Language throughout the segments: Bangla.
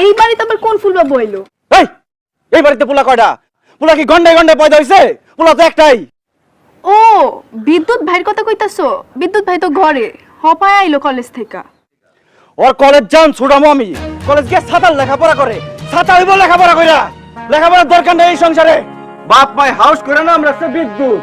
এই বাড়িতে আবার কোন ফুল বাবু এলো এই এই বাড়িতে পোলা কয়টা? পোলা কি গন্ডায় গন্ডায় পয়দা হইছে? পোলা তো একটাই। ও বিদ্যুৎ ভাইয়ের কথা কইতাছো? বিদ্যুৎ ভাই তো ঘরে হপায় আইলো কলেজ থেকে। ওর কলেজ যান ছুটামো আমি। কলেজ গিয়ে সাঁতার লেখাপড়া করে। সাঁতার হইব লেখাপড়া কইরা। লেখাপড়ার দরকার নেই এই সংসারে। বাপ মাই হাউস করে না আমরা বিদ্যুৎ।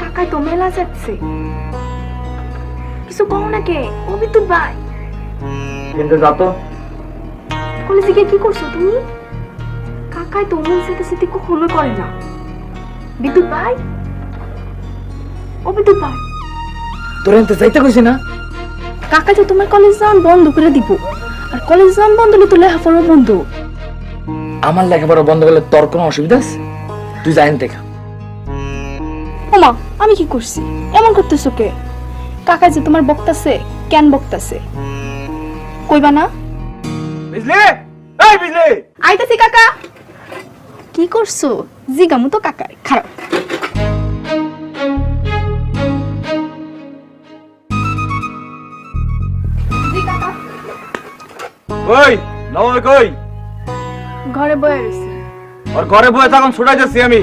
কাকাই তো মেলা যাচ্ছে। কিছু কও না কে ও বিদ্যুৎ ভাই। কিন্তু যাতো কলেজে গিয়ে কি করছ তুমি? কাকাই তো সাথে সাথে কখনো করে না। বিদ্যুৎ ভাই? ও বিদ্যুৎ ভাই। তোর এনতে যাইতে কইছি না? কাকা তো তোমার কলেজ যাওয়ান বন্ধ করে দিব। আর কলেজ যাওয়ান বন্ধ হলে তো লেখাপড়া বন্ধ। আমার লেখাপড়া বন্ধ করলে তোর কোনো অসুবিধা আছে? তুই যাইন দেখা ওমা আমি কি করছি? এমন করতেছো কে? কাকা যে তোমার বক্তাছে কেন বক্তাছে কইবা না? বুঝলি এই বুঝলি আইতাছি কাকা। কি করছ? জিগামু তো কাকার খারাপ। জি কাকা। কই? ঘরে বয়ে ওর ঘরে বয়ে তখন ছুটাই যাচ্ছি আমি।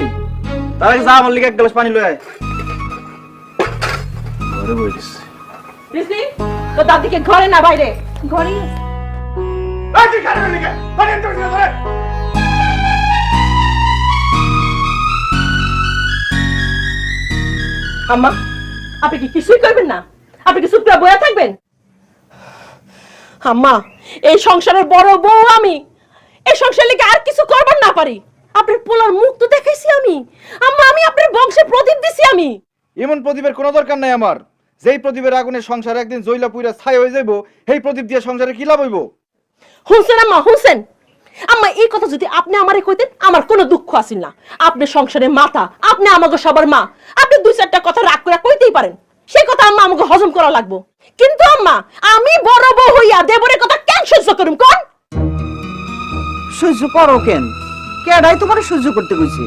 তার আগে যা আমার লিগে এক গ্লাস পানি লয়ে আয়। ঘরে তো দাদিকে ঘরে না বাইরে? ঘরেই আছে এই তুই খারাপ লিগে? পানি আনতে আম্মা আপনি কি কিছুই করবেন না? আপনি কি চুপটা বয়ে থাকবেন? আম্মা এই সংসারের বড় বউ আমি। এই সংসার লিগে আর কিছু করবার না পারি। আপনার পোলার মুখ তো দেখাইছি আমি। আম্মা আমি আপনার বংশে প্রদীপ দিছি আমি। এমন প্রদীপের কোনো দরকার নাই আমার। যেই প্রদীপের আগুনে সংসার একদিন জইলা পুইরা ছাই হয়ে যাইবো সেই প্রদীপ দিয়ে সংসারে কি লাভ হইব? হুনছেন আম্মা হুনছেন আম্মা এই কথা যদি আপনি আমারে কইতেন আমার কোনো দুঃখ আসিল না। আপনি সংসারে মাতা আপনি আমাকে সবার মা। আপনি দুই চারটা কথা রাগ করে কইতেই পারেন। সেই কথা আম্মা আমাকে হজম করা লাগবো। কিন্তু আম্মা আমি বড় বউ হইয়া দেবরের কথা কেন সহ্য করুম কোন? সহ্য করো কেন? কেডাই তোমার সহ্য করতে কইছে?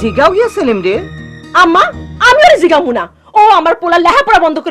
জিগাও গিয়া সেলিম রে। আম্মা আমি আর জিগামু না। ও আমার পোলা লেহাপড়া বন্ধ করে